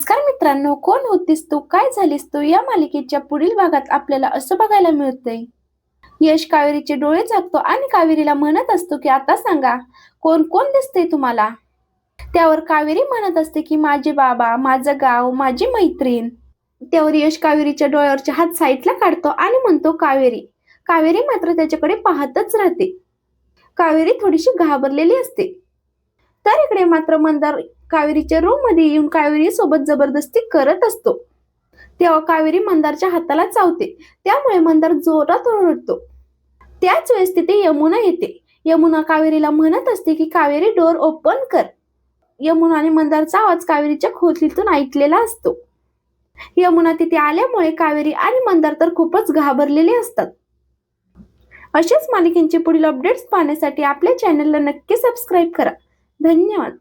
नमस्कार मित्रांनो कोण होतीस तू? काय झालीस तू? या मालिकेच्या पुढील भागात आपल्याला असं बघायला मिळतंय. यश कावेरीचे डोळे झाकतो आणि कावेरीला म्हणत असतो की आता सांगा कोण कोण दिसतंय तुम्हाला? त्यावर कावेरी म्हणत असते की माझे बाबा माझं गाव माझी मैत्रीण. त्यावर यश कावेरीच्या डोळ्यावरचे हात साईडला काढतो आणि म्हणतो कावेरी कावेरी मात्र त्याच्याकडे पाहतच राहते. कावेरी थोडीशी घाबरलेली असते. तर इकडे मात्र मंदार कावेरीच्या रूममध्ये येऊन कावेरी सोबत जबरदस्ती करत असतो. तेव्हा कावेरी मंदारच्या हाताला चावते. त्यामुळे मंदार जोरात ओरडतो त्याच वेळेस तिथे यमुना येते. यमुना कावेरीला म्हणत असते की कावेरी डोर ओपन कर. यमुना आणि मंदारचा आवाज कावेरीच्या खोलीतून ऐकलेला असतो. यमुना तिथे आल्यामुळे कावेरी आणि मंदार तर खूपच घाबरलेले असतात. अशाच मालिकेंचे पुढील अपडेट्स पाहण्यासाठी आपल्या चॅनलला नक्की सबस्क्राईब करा. धन्यवाद.